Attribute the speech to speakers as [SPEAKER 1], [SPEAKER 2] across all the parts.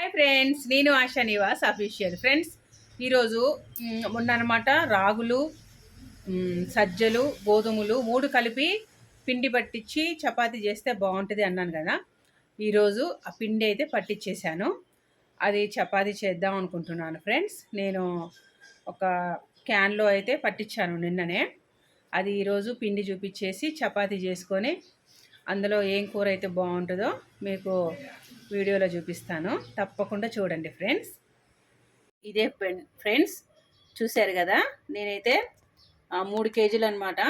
[SPEAKER 1] Hi friends నేను ASHA Nivas official friends ఈరోజు మ్, మొన్న అనమాట రాగులు సజ్జలు గోధుమలు మూడు కలిపి పిండి పట్టించి చపాతి చేస్తే బాగుంటుంది అన్నాను కదా. ఈరోజు ఆ పిండి అయితే పట్టించేసాను అది చపాతీ చేద్దాం అనుకుంటున్నాను ఫ్రెండ్స్ నేను ఒక క్యాన్లో అయితే పట్టించాను నిన్ననే. అది ఈరోజు పిండి చూపించేసి చపాతి చేసుకొని అందులో ఏం కూర అయితే బాగుంటుందో మీకు వీడియోలో చూపిస్తాను. తప్పకుండా చూడండి ఫ్రెండ్స్. ఇదే ఫ్రెండ్స్ చూశారు కదా? నేనైతే మూడు కేజీలు అనమాట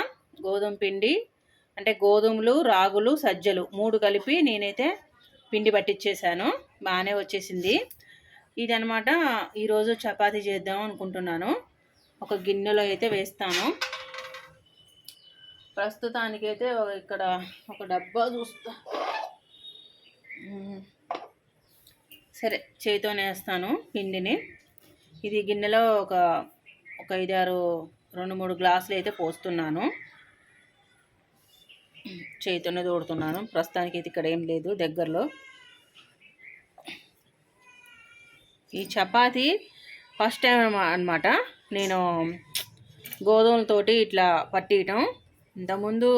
[SPEAKER 1] గోధుమ పిండి అంటే గోధుమలు రాగులు సజ్జలు మూడు కలిపి నేనైతే పిండి పట్టించేసాను బాగానే వచ్చేసింది. ఇది అనమాట ఈరోజు చపాతీ చేద్దాం అనుకుంటున్నాను. ఒక గిన్నెలో అయితే వేస్తాను. ప్రస్తుతానికైతే ఇక్కడ ఒక డబ్బా చూస్తా. సరే చేతితో వేస్తాను పిండిని. ఇది గిన్నెలో ఒక ఒక ఐదారు రెండు మూడు గ్లాసులు అయితే పోస్తున్నాను. చేతితోనే తోడుతున్నాను. ప్రస్తుతానికి అయితే ఇక్కడ ఏం లేదు దగ్గరలో. ఈ చపాతి ఫస్ట్ టైం అనమాట నేను గోధుమలతోటి ఇట్లా పట్టియటం. ఇంతకుముందు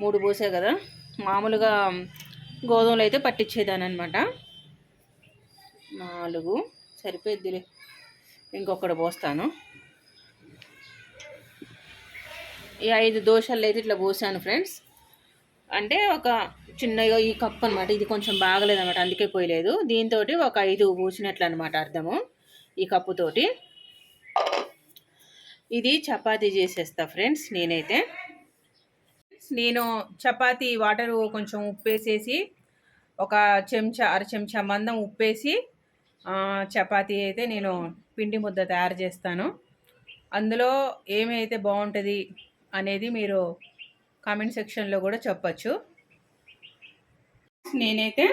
[SPEAKER 1] మూడు పోసే కదా మామూలుగా గోధుమలు అయితే పట్టించేదాన్ని అనమాట నాలుగు. సరిపోయిద్దిలే. ఇంకొకటి పోస్తాను. ఈ ఐదు దోశలు అయితే ఇట్లా పోసాను ఫ్రెండ్స్. అంటే ఒక చిన్నగా ఈ కప్ అనమాట ఇది కొంచెం బాగలేదన్నమాట. అందుకే పోయలేదు. దీంతో ఒక ఐదు పూసినట్లు అనమాట అర్థము. ఈ కప్పుతోటి ఇది చపాతీ చేసేస్తా ఫ్రెండ్స్ నేనైతే. నేను చపాతీ వాటర్ కొంచెం ఉప్పేసేసి ఒక చెంచా అర చెంచా మందం ఉప్పేసి చపాతీ అయితే నేను పిండి ముద్ద తయారు చేస్తాను. అందులో ఏమైతే బాగుంటుంది అనేది మీరు కామెంట్ సెక్షన్లో కూడా చెప్పచ్చు. నేనైతే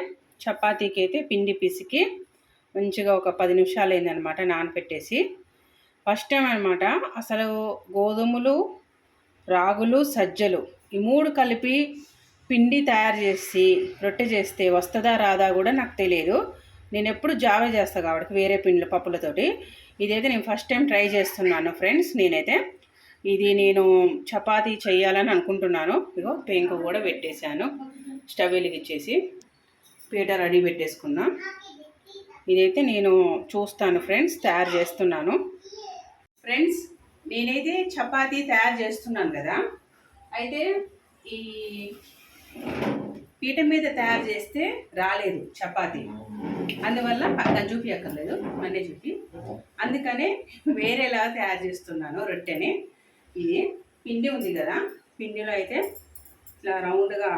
[SPEAKER 1] చపాతీకి అయితే పిండి పిసికి మంచిగా ఒక పది నిమిషాలు అయిందనమాట నానపెట్టేసి. ఫస్ట్ టైం అనమాట అసలు గోధుమలు రాగులు సజ్జలు ఈ మూడు కలిపి పిండి తయారు చేసి రొట్టె చేస్తే వస్తుందా రాదా కూడా నాకు తెలియదు. నేను ఎప్పుడు జావే చేస్తాను కాబట్టి వేరే పిండిల పప్పులతోటి. ఇదైతే నేను ఫస్ట్ టైం ట్రై చేస్తున్నాను ఫ్రెండ్స్ నేనైతే. ఇది నేను చపాతీ చేయాలని అనుకుంటున్నాను. ఇగో పెంకు కూడా పెట్టేశాను. స్టవ్ వెలిగిచ్చేసి పీట రెడీ పెట్టేసుకున్నా. ఇదైతే నేను చూస్తాను ఫ్రెండ్స్ తయారు చేస్తున్నాను. ఫ్రెండ్స్ నేనైతే చపాతీ తయారు చేస్తున్నాను కదా. అయితే ఈ పీట మీద తయారు చేస్తే రాలేదు చపాతీ. అందువల్ల పక్కన చూపించక్కర్లేదు అన్నీ చూపి. అందుకనే వేరేలా తయారు చేస్తున్నాను రొట్టెని. ఇది పిండి ఉంది కదా పిండిలో అయితే ఇట్లా రౌండ్గా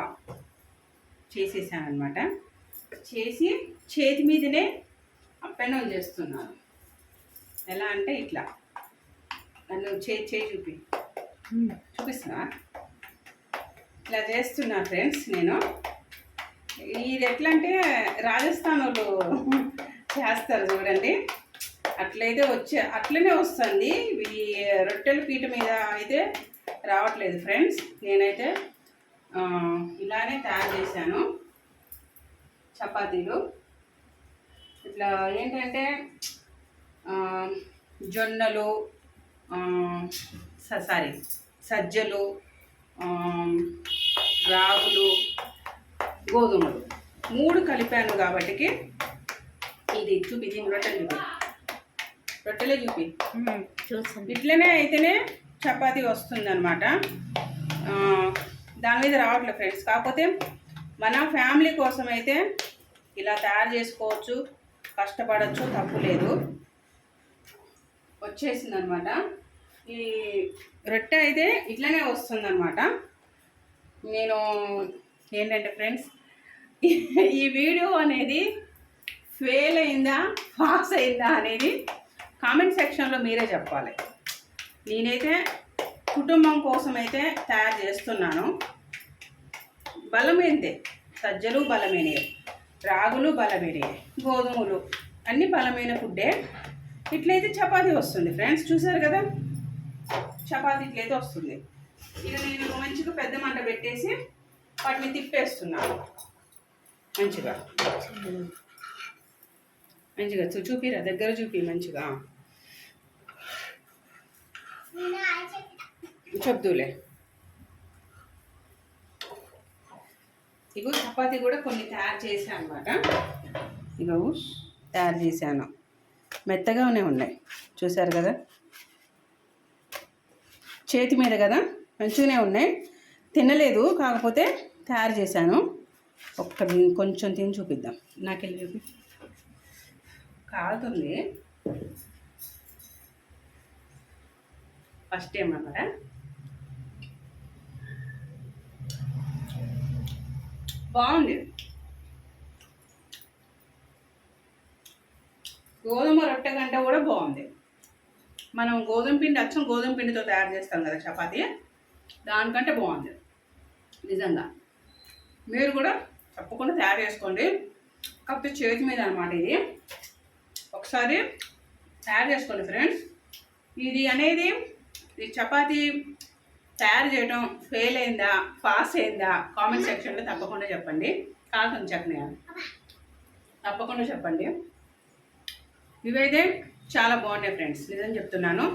[SPEAKER 1] చేసేసాను అనమాట చేసి చేతి మీదనే అప్పెండం చేస్తున్నాను. ఎలా అంటే ఇట్లా. నన్ను చేయి చేయి చూపి. చూపిస్తున్నా ఇట్లా చేస్తున్నా ఫ్రెండ్స్ నేను. ఇది ఎట్లా అంటే రాజస్థాన్ వాళ్ళు చేస్తారు చూడండి. అట్లయితే వచ్చే అట్లనే వస్తుంది. ఈ రొట్టెల పీట మీద అయితే రావట్లేదు ఫ్రెండ్స్. నేనైతే ఇలానే తయారు చేశాను. చపాతీలు. ఇట్లా ఏంటంటే జొన్నలు సారీ సజ్జలు రాగులు గోధుమలు. మూడు కలిపాను కాబట్టికి ఇది చూపి దీని రొట్టెలు చూపి. రొట్టెలే చూపి.
[SPEAKER 2] చూసాను
[SPEAKER 1] ఇట్లనే అయితేనే చపాతీ వస్తుంది అనమాట దాని మీద రావట్లేదు ఫ్రెండ్స్. కాకపోతే మన ఫ్యామిలీ కోసం అయితే ఇలా తయారు చేసుకోవచ్చు. కష్టపడచ్చు తప్పు లేదు. వచ్చేసింది అనమాట ఈ రొట్టె అయితే ఇట్లనే వస్తుంది అనమాట నేను ఏంటంటే ఫ్రెండ్స్ ఈ వీడియో అనేది ఫెయిల్ అయిందా పాస్ అయిందా అనేది కామెంట్ సెక్షన్లో మీరే చెప్పాలి. నేనైతే కుటుంబం కోసం అయితే తయారు చేస్తున్నాను. బలమైనదే సజ్జలు బలమైనవి రాగులు బలమైనవి గోధుమలు అన్ని బలమైన ఫుడ్డే ఇట్లయితే చపాతీ వస్తుంది. ఫ్రెండ్స్ చూసారు కదా? చపాతీ ఇట్లయితే వస్తుంది. ఇక నేను మంచిగా పెద్ద మంట పెట్టేసి వాటిని తిప్పేస్తున్నాను. మంచిగా. మంచిగా చూ- చూపిరా దగ్గర చూపి మంచిగా. చెప్తులే ఇగో చపాతి కూడా కొన్ని తయారు చేశాను అనమాట ఇగో తయారు చేశాను. మెత్తగానే ఉన్నాయి. చూసారు కదా? చేతి మీద కదా? మంచిగానే ఉన్నాయి. తినలేదు కాకపోతే తయారు చేశాను. ఒక్క కొంచెం తిని చూపిద్దాం. నాకెళ్ళి చూపి. కాలుతుంది ఫస్ట్ టైం అన్నమాట బాగుంది. గోధుమ రొట్టె కంటే కూడా బాగుంది. మనం గోధుమ పిండి అచ్చం గోధుమ పిండితో తయారు చేస్తాం కదా చపాతి. దానికంటే బాగుంది. నిజంగా. మీరు కూడా తప్పకుండా తయారు చేసుకోండి. కాకపోతే చేతి మీద అనమాట ఇది. ఒకసారి తయారు చేసుకోండి ఫ్రెండ్స్. ఇది అనేది ఈ చపాతి తయారు చేయడం ఫెయిల్ అయిందా పాస్ అయిందా కామెంట్ సెక్షన్లో తప్పకుండా చెప్పండి. కాకుండా చట్నీ తప్పకుండా చెప్పండి. ఇవైతే చాలా బాగున్నాయి ఫ్రెండ్స్. నిజం చెప్తున్నాను.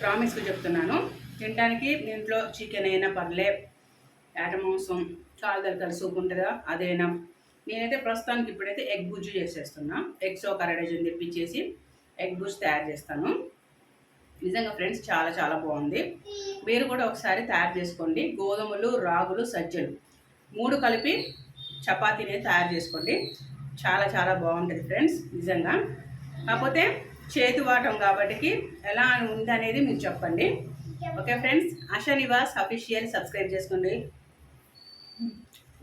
[SPEAKER 1] ప్రామిస్గా చెప్తున్నాను. తినడానికి ఇంట్లో చికెన్ అయినా పర్లే ఏట మాంసం కాలుదలకల సూప్ ఉంటుందా అదేనా. నేనైతే ప్రస్తుతానికి ఇప్పుడైతే ఎగ్ బుజ్జు చేసేస్తున్నా. ఎగ్స్ ఒక అర తెప్పించేసి ఎగ్ బుజ్ తయారు చేస్తాను. నిజంగా ఫ్రెండ్స్ చాలా చాలా బాగుంది. మీరు కూడా ఒకసారి తయారు చేసుకోండి. గోధుమలు రాగులు సజ్జలు మూడు కలిపి చపాతీని తయారు చేసుకోండి. చాలా చాలా బాగుంటుంది ఫ్రెండ్స్ నిజంగా. కాకపోతే చేతి వాటం కాబట్టి ఎలా ఉంది అనేది మీరు చెప్పండి. Okay friends Asha Niwas official subscribe చేసుకోండి.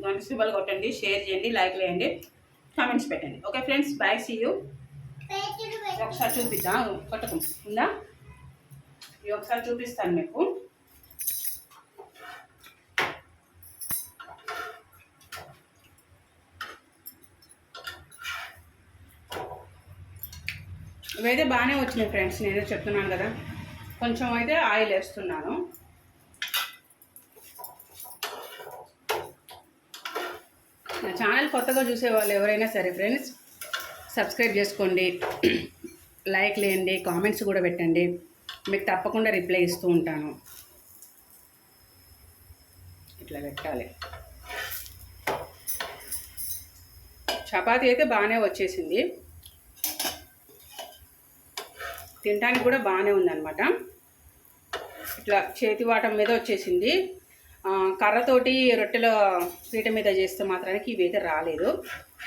[SPEAKER 1] గంట సింబల్ కొట్టండి షేర్ చేయండి లైక్ చేయండి కామెంట్స్ పెట్టండి. Okay friends bye see you. ఒకసారి చూపిద్దాం. కొట్టకు. ఉందా? ఇవి ఒకసారి చూపిస్తాను మీకు. ఇవైతే బాగానే వచ్చినాయి ఫ్రెండ్స్ నేనే చెప్తున్నాను కదా. కొంచెం అయితే ఆయిల్ వేస్తున్నాను నా ఛానల్ కొత్తగా చూసే వాళ్ళు ఎవరైనా సరే ఫ్రెండ్స్ సబ్స్క్రైబ్ చేసుకోండి. లైక్ లేండి కామెంట్స్ కూడా పెట్టండి. మీకు తప్పకుండా రిప్లై ఇస్తూ ఉంటాను. ఇట్లా పెట్టాలి. చపాతీ అయితే బాగానే వచ్చేసింది. తినడానికి కూడా బాగానే ఉందన్నమాట. ఇట్లా చేతి వాటం మీద వచ్చేసింది. కర్రతోటి రొట్టెలో పీట మీద చేస్తే మాత్రానికి ఇవైతే రాలేదు.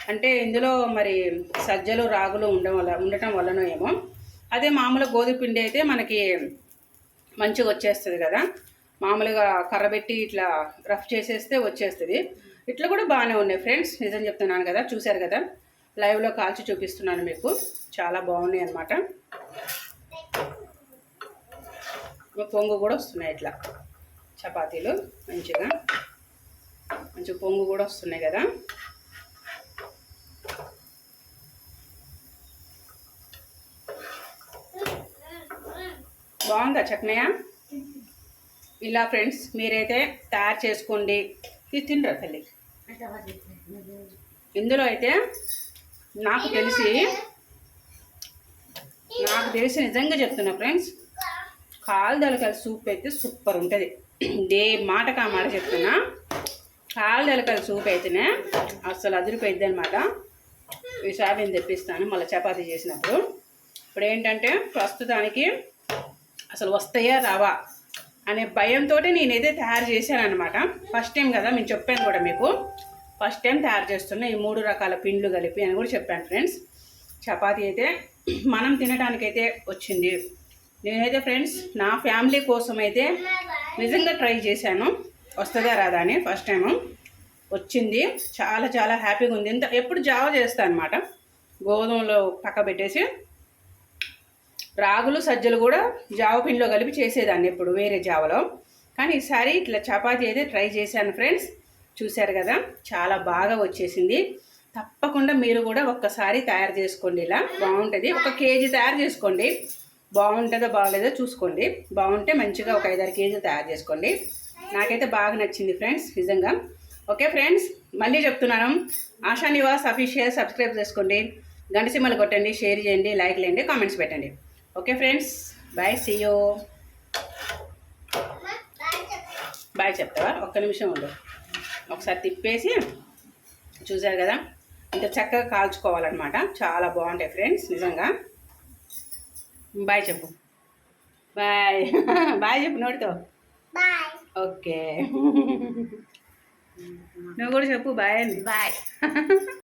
[SPEAKER 1] అంటే ఇందులో మరి సజ్జలు రాగులు ఉండడం వల్ల ఉండటం వల్లనో ఏమో. అదే మామూలు గోధుమ పిండి అయితే మనకి మంచిగా వచ్చేస్తుంది కదా. మామూలుగా కర్రబెట్టి ఇట్లా రఫ్ చేసేస్తే వచ్చేస్తుంది. ఇట్లా కూడా బాగానే ఉన్నాయి ఫ్రెండ్స్. నిజం చెప్తున్నాను కదా చూశారు కదా. లైవ్లో కాల్చి చూపిస్తున్నాను మీకు. చాలా బాగున్నాయి అన్నమాట. పొంగు కూడా వస్తున్నాయి ఇట్లా. చపాతీలు మంచిగా. మంచి పొంగు కూడా వస్తున్నాయి కదా. బాగుందా చట్నయ్య ఇలా ఫ్రెండ్స్ మీరైతే తయారు చేసుకోండి. తిండ్ర తల్లి? ఇందులో అయితే నాకు తెలిసి నాకు తెలిసి నిజంగా చెప్తున్నా ఫ్రెండ్స్ కాలు సూప్ అయితే సూపర్ ఉంటుంది. దే మాటకు ఆ మాట చెప్తున్నా. కాలు దళకల సూప్ అయితేనే అసలు అదిరిపోయిద్ది అనమాట ఈసారి నేను తెప్పిస్తాను మళ్ళీ చపాతీ చేసినప్పుడు. ఇప్పుడు ఏంటంటే ప్రస్తుతానికి అసలు వస్తాయా రావా అనే భయంతో నేనైతే తయారు చేశాను అనమాట ఫస్ట్ టైం కదా నేను చెప్పాను కూడా మీకు. ఫస్ట్ టైం తయారు చేస్తున్నా ఈ మూడు రకాల పిండ్లు కలిపి అని కూడా చెప్పాను ఫ్రెండ్స్. చపాతీ అయితే మనం తినడానికైతే వచ్చింది. నేనైతే ఫ్రెండ్స్ నా ఫ్యామిలీ కోసం అయితే నిజంగా ట్రై చేశాను. వస్తుందా రాదా అని ఫస్ట్ టైం వచ్చింది. చాలా చాలా హ్యాపీగా ఉంది. ఇంత ఎప్పుడు జావ చేస్తాను అనమాట గోధుమలో పక్క పెట్టేసి రాగులు సజ్జలు కూడా జావ పిండిలో కలిపి చేసేదాన్ని ఇప్పుడు వేరే జావలో. కానీ ఈసారి ఇట్లా చపాతి అయితే ట్రై చేశాను ఫ్రెండ్స్ చూశారు కదా చాలా బాగా వచ్చేసింది. తప్పకుండా మీరు కూడా ఒక్కసారి తయారు చేసుకోండి ఇలా. బాగుంటుంది. ఒక కేజీ తయారు చేసుకోండి. బాగుంటుందో బాగలేదో చూసుకోండి. బాగుంటే మంచిగా ఒక ఐదారు కేజీలు తయారు చేసుకోండి. నాకైతే బాగా నచ్చింది ఫ్రెండ్స్ నిజంగా. ఓకే ఫ్రెండ్స్ మళ్ళీ చెప్తున్నాను. ఆశా నివాస్ అఫీషియల్ సబ్స్క్రైబ్ చేసుకోండి. గంట సిమ్మలు కొట్టండి షేర్ చేయండి లైక్ లేండి కామెంట్స్ పెట్టండి. Okay friends bye see bye చెప్తావా? ఒక్క నిమిషం ఉండు. ఒకసారి తిప్పేసి చూసారు కదా? ఇంత చక్కగా కాల్చుకోవాలన్నమాట. చాలా బాగుంటాయి ఫ్రెండ్స్ నిజంగా. బాయ్ చెప్పు. బాయ్. బాయ్ చెప్పు నోటితో.
[SPEAKER 2] బాయ్.
[SPEAKER 1] ఓకే. నువ్వు కూడా చెప్పు బాయ్ అని.
[SPEAKER 2] బాయ్.